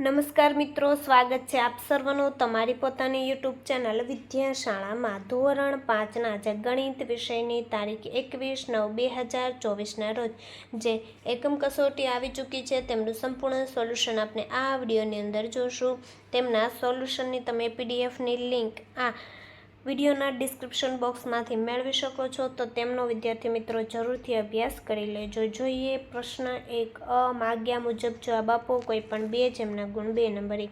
નમસ્કાર મિત્રો, સ્વાગત છે આપ સર્વનું તમારી પોતાની યુટ્યુબ ચેનલ વિદ્યાશાળામાં. ધોરણ પાંચના જે ગણિત વિષયની તારીખ એકવીસ નવ બે હજાર ચોવીસના રોજ જે એકમ કસોટી આવી ચૂકી છે, તેમનું સંપૂર્ણ સોલ્યુશન આપણે આ વિડીયોની અંદર જોશું. તેમના સોલ્યુશનની તમે પીડીએફની લિંક આ વિડીયોના ડિસ્ક્રિપ્શન બોક્સમાંથી મેળવી શકો છો. તો તેમનો વિદ્યાર્થી મિત્રો જરૂરથી અભ્યાસ કરી લેજો. જોઈએ પ્રશ્ન એક, અ, માગ્યા મુજબ જવાબ આપો. કોઈ પણ બે, જેમના ગુણ બે નંબર. એક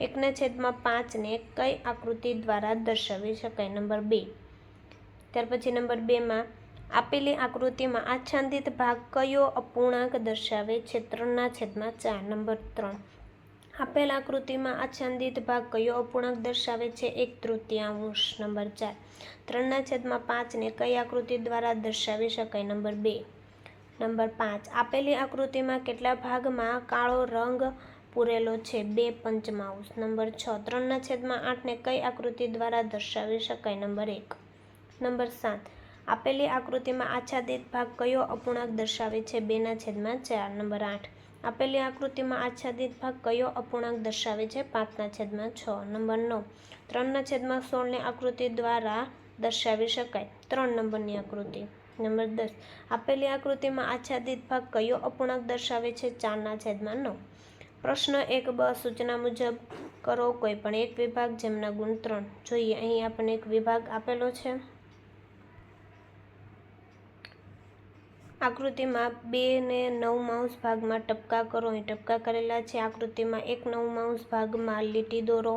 એકના છેદમાં પાંચને કઈ આકૃતિ દ્વારા દર્શાવી શકાય? નંબર બે. ત્યાર પછી નંબર બેમાં, આપેલી આકૃતિમાં આચ્છાદિત ભાગ કયો અપૂર્ણાંક દર્શાવે? છે ત્રણના છેદમાં ચાર. નંબર ત્રણ. આપેલ આકૃતિમાં આચ્છાદિત ભાગ કયો અપૂર્ણાંક દર્શાવે છે? એક તૃતીયાંશ, નંબર ચાર. ત્રણના છેદમાં પાંચને કઈ આકૃતિ દ્વારા દર્શાવી શકાય? નંબર બે. નંબર પાંચ. આપેલી આકૃતિમાં કેટલા ભાગમાં કાળો રંગ પૂરેલો છે? બે પંચમાંશ. નંબર છ. ત્રણના છેદમાં આઠને કઈ આકૃતિ દ્વારા દર્શાવી શકાય? નંબર એક. નંબર સાત. આપેલી આકૃતિમાં આચ્છાદિત ભાગ કયો અપૂર્ણાંક દર્શાવે છે? બેના છેદમાં ચાર. નંબર આઠ. આપેલી આકૃતિમાં આચ્છાદિત ભાગ કયો અપૂર્ણાંક દર્શાવે છે? પાંચના છેદમાં છ. નંબર નવ. ત્રણના છેદમાં સોળની આકૃતિ દ્વારા દર્શાવી શકાય. ત્રણ નંબરની આકૃતિ. નંબર દસ. આપેલી આકૃતિમાં આચ્છાદિત ભાગ કયો અપૂર્ણાંક દર્શાવે છે? ચારના છેદમાં નવ. પ્રશ્ન એક બ સૂચના મુજબ કરો કોઈ પણ એક વિભાગ જેમના ગુણ ત્રણ. જોઈએ, અહીં આપણને એક વિભાગ આપેલો છે. આકૃતિમાં બે ને નવ માઉસ ભાગમાં ટપકા કરો. અહીં ટપકા કરેલા છે. આકૃતિમાં એક નવ માઉસ ભાગમાં લીટી દોરો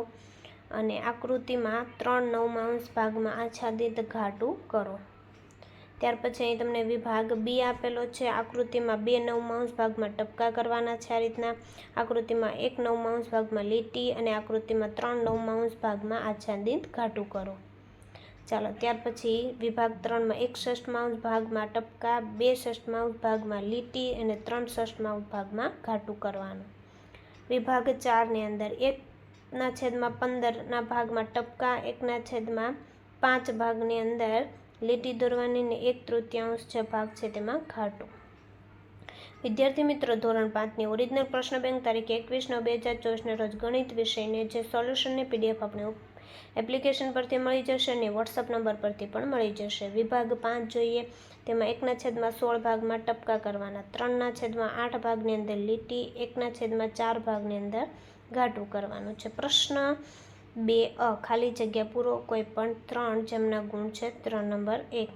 અને આકૃતિમાં ત્રણ નવ માઉસ ભાગમાં આચ્છાદિત ઘાટું કરો. ત્યાર પછી અહીં તમને વિભાગ બી આપેલો છે. આકૃતિમાં બે નવ માઉસ ભાગમાં ટપકા કરવાના છે આ રીતના. આકૃતિમાં એક નવ માઉસ ભાગમાં લીટી અને આકૃતિમાં ત્રણ નવ માઉસ ભાગમાં આચ્છાદિત ઘાટું કરો. ચાલો, ત્યાર પછી વિભાગ ત્રણમાં એક ષષ્ઠમાંશ ભાગમાં ટપકા, બે ષષ્ઠમાંશ ભાગમાં લીટી અને ત્રણ ષષ્ઠમાંશ ભાગમાં ઘાટું કરવાનું. વિભાગ ચારની અંદર એકના છેદમાં પંદરના ભાગમાં ટપકા, એકના છેદમાં પાંચ ભાગની અંદર લીટી દોરવાની ને એક તૃતીયાંશ જે ભાગ છે તેમાં ઘાટું. વિદ્યાર્થી મિત્રો, ધોરણ પાંચની ઓરિજિનલ પ્રશ્ન બેંક તારીખ એકવીસ નવ બે હજાર ચોવીસના રોજ ગણિત વિષયને જે સોલ્યુશનની પીડીએફ આપણે એપ્લિકેશન પરથી મળી જશે અને વોટ્સઅપ નંબર પરથી પણ મળી જશે. વિભાગ પાંચ જોઈએ. તેમાં એકના છેદમાં સોળ ભાગમાં ટપકા કરવાના. ત્રણના છેદમાં આઠ ભાગની અંદર લીટી, એકના છેદમાં ચાર ભાગની અંદર ઘાટું કરવાનું છે. પ્રશ્ન બે, અ, ખાલી જગ્યા પૂરો કોઈ પણ ત્રણ જેમના ગુણ છે, ત્રણ નંબર એક.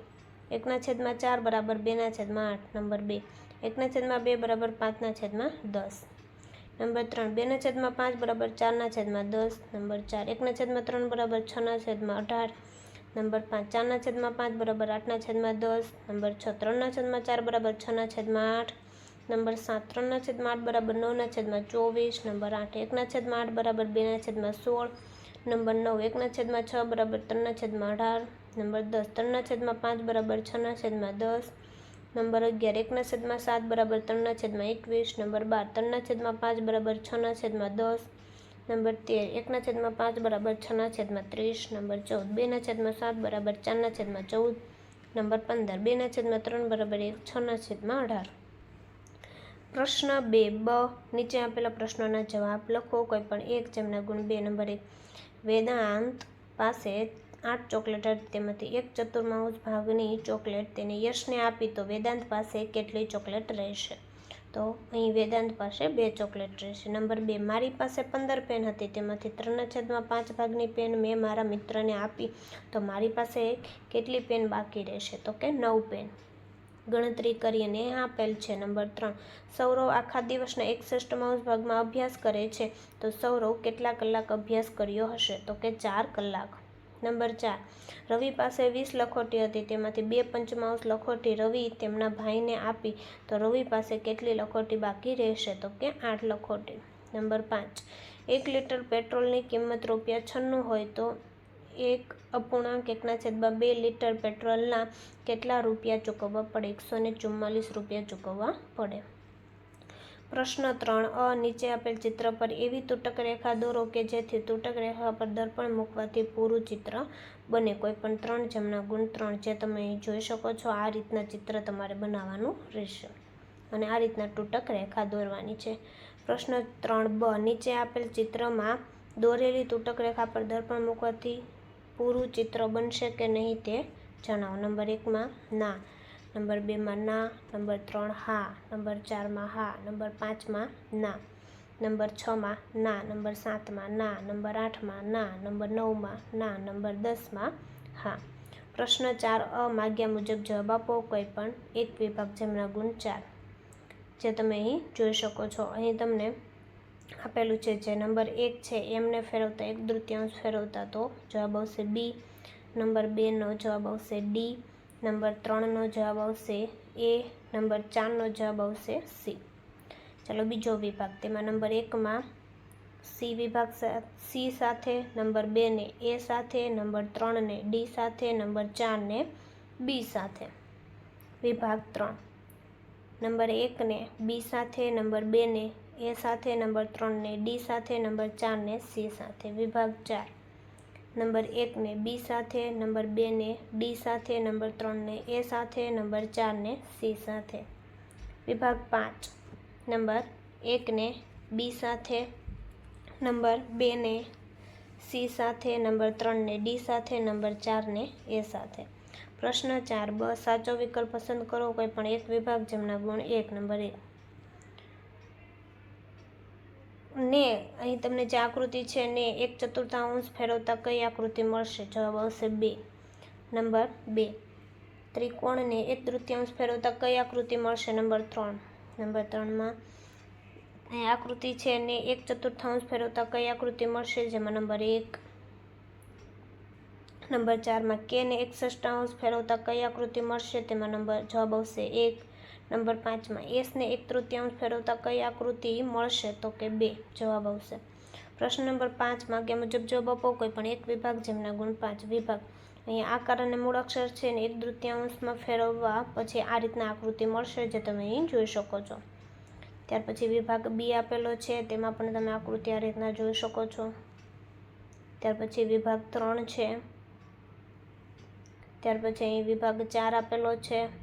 એકના છેદમાં ચાર બરાબર બેના છેદમાં આઠ. નંબર બે. એકના છેદમાં બે બરાબર પાંચના છેદમાં દસ. નંબર ત્રણ, બેના છેદમાં પાંચ બરાબર ચારના છેદમાં દસ, નંબર ચાર, એકના છેદમાં ત્રણ બરાબર છના છેદમાં અઢાર, નંબર પાંચ, ચારના છેદમાં પાંચ બરાબર આઠના છેદમાં દસ, નંબર છ, ત્રણના છેદમાં ચાર બરાબર છના છેદમાં આઠ, નંબર સાત, ત્રણના છેદમાં આઠ બરાબર નવના છેદમાં ચોવીસ, નંબર આઠ, એકના છેદમાં આઠ બરાબર બેના છેદમાં સોળ, નંબર નવ, એકના છેદમાં છ બરાબર ત્રણના છેદમાં અઢાર, નંબર દસ, ત્રણના છેદમાં પાંચ બરાબર છના છેદમાં દસ નંબર અગિયાર એકના છેદમાં સાત બરાબર ત્રણના છેદમાં એકવીસ નંબર બાર ત્રણના છેદમાં પાંચ બરાબર છના છેદમાં દસ નંબર તેર એકના છેદમાં પાંચ બરાબર છના છેદમાં ત્રીસ નંબર ચૌદ બેના છેદમાં સાત બરાબર ચારના છેદમાં ચૌદ નંબર પંદર બેના છેદમાં ત્રણ બરાબર એક છના છેદમાં અઢાર પ્રશ્ન બે બ નીચે આપેલા પ્રશ્નોના જવાબ લખો કોઈ પણ એક જેમના ગુણ બે નંબર એક વેદાંત પાસે આઠ ચોકલેટ તેમાંથી એક ચતુર્માંશ ભાગની ચોકલેટ તેને યશને આપી તો વેદાંત પાસે કેટલી ચોકલેટ રહેશે? તો અહીં વેદાંત પાસે બે ચોકલેટ રહેશે. નંબર બે, મારી પાસે પંદર પેન હતી. તેમાંથી ત્રણના છેદમાં પાંચ ભાગની પેન મેં મારા મિત્રને આપી તો મારી પાસે કેટલી પેન બાકી રહેશે? તો કે નવ પેન. ગણતરી કરીને આપેલ છે. નંબર ત્રણ, સૌરવ આખા દિવસના એકસઠ ભાગમાં અભ્યાસ કરે છે. તો સૌરવ કેટલા કલાક અભ્યાસ કર્યો હશે? તો કે ચાર કલાક. નંબર ચાર. રવિ પાસે વીસ લખોટી હતી, તેમાંથી બે પંચમાંશ લખોટી રવિ તેમના ભાઈને આપી. તો રવિ પાસે કેટલી લખોટી બાકી રહેશે? તો કે આઠ લખોટી. નંબર પાંચ. એક લીટર પેટ્રોલની કિંમત રૂપિયા છન્નું હોય તો એક અપૂર્ણાંક એકના છેદમાં બે લીટર પેટ્રોલના કેટલા રૂપિયા ચૂકવવા પડે? એકસો ને ચુમ્માલીસ રૂપિયા ચૂકવવા પડે. પ્રશ્ન ત્રણ, અ, નીચે આપેલ ચિત્ર પર એવી તૂટક રેખા દોરો કે જેથી તૂટક રેખા પર દર્પણ મૂકવાથી પૂરું ચિત્ર બને. કોઈ પણ ત્રણ જેમના ગુણ ત્રણ જે તમે જોઈ શકો છો, આ રીતના ચિત્ર તમારે બનાવવાનું રહેશે. અને આ રીતના તૂટક રેખા દોરવાની છે. પ્રશ્ન ત્રણ, બ, નીચે આપેલ ચિત્રમાં દોરેલી તૂટક રેખા પર દર્પણ મૂકવાથી પૂરું ચિત્ર બનશે કે નહીં તે જણાવો. નંબર એકમાં, ના. નંબર બેમાં ના, નંબર ત્રણ હા, નંબર ચારમાં હા, નંબર પાંચમાં ના, નંબર છમાં ના, નંબર સાતમાં ના, નંબર આઠમાં ના, નંબર નવમાં ના, નંબર દસમાં હા. પ્રશ્ન ચાર અ માગ્યા મુજબ જવાબ આપો કોઈ પણ એક વિભાગ જેમના ગુણ ચાર. જે તમે અહીં જોઈ શકો છો. અહીં તમને આપેલું છે જે નંબર એક છે, એમને ફેરવતા એક તૃતીયાંશ ફેરવતા તો જવાબ આવશે બી. નંબર બેનો જવાબ આવશે ડી. નંબર ત્રણનો જવાબ આવશે એ નંબર ચારનો જવાબ આવશે સી ચાલો બીજો વિભાગ તેમાં નંબર એકમાં સી વિભાગ સી સાથે નંબર બેને એ સાથે નંબર ત્રણને ડી સાથે નંબર ચારને બી સાથે વિભાગ ત્રણ નંબર એકને બી સાથે નંબર બેને એ સાથે નંબર ત્રણને ડી સાથે નંબર ચારને સી સાથે વિભાગ ચાર નંબર એકને બી સાથે, નંબર બેને ડી સાથે, નંબર ત્રણને એ સાથે, નંબર ચારને સી સાથે. વિભાગ પાંચ. નંબર એકને બી સાથે, નંબર બેને સી સાથે, નંબર ત્રણને ડી સાથે, નંબર ચારને એ સાથે. પ્રશ્ન ચાર. બ સાચો વિકલ્પ પસંદ કરો. કોઈ પણ એક વિભાગ જેમના ગુણ એક, નંબર એક. ને અહીં તમને જે આકૃતિ છે ને એક ચતુર્થાંશ ફેરવતા કઈ આકૃતિ મળશે? જવાબ આવશે બે. નંબર બે. ત્રિકોણને એક તૃતીયાંશ ફેરવતા કઈ આકૃતિ મળશે? નંબર ત્રણ. નંબર ત્રણમાં અહીં આકૃતિ છે ને એક ચતુર્થાંશ ફેરવતા કઈ આકૃતિ મળશે? જેમાં નંબર એક, નંબર ચારમાં કે ને એક ષષ્ટાંશ ફેરવતા કઈ આકૃતિ મળશે? તેમાં નંબર જવાબ આવશે એક નંબર પાંચમાં, એસને એક તૃતીયાંશ ફેરવતા કઈ આકૃતિ મળશે? તો કે, બે. જવાબ આવશે. પ્રશ્ન નંબર પાંચમાં કે મુજબ જવાબ આપો કોઈ પણ એક વિભાગ જેમના ગુણ પાંચ વિભાગ. અહીંયા આકાર અને મૂળ અક્ષર છે ને એક તૃતીયાંશમાં ફેરવવા પછી આ રીતના આકૃતિ મળશે જે તમે અહીં જોઈ શકો છો. ત્યાર પછી વિભાગ બી આપેલો છે, તેમાં પણ તમે આકૃતિ આ રીતના જોઈ શકો છો. ત્યાર પછી વિભાગ ત્રણ છે. ત્યાર પછી અહીં વિભાગ ચાર આપેલો છે.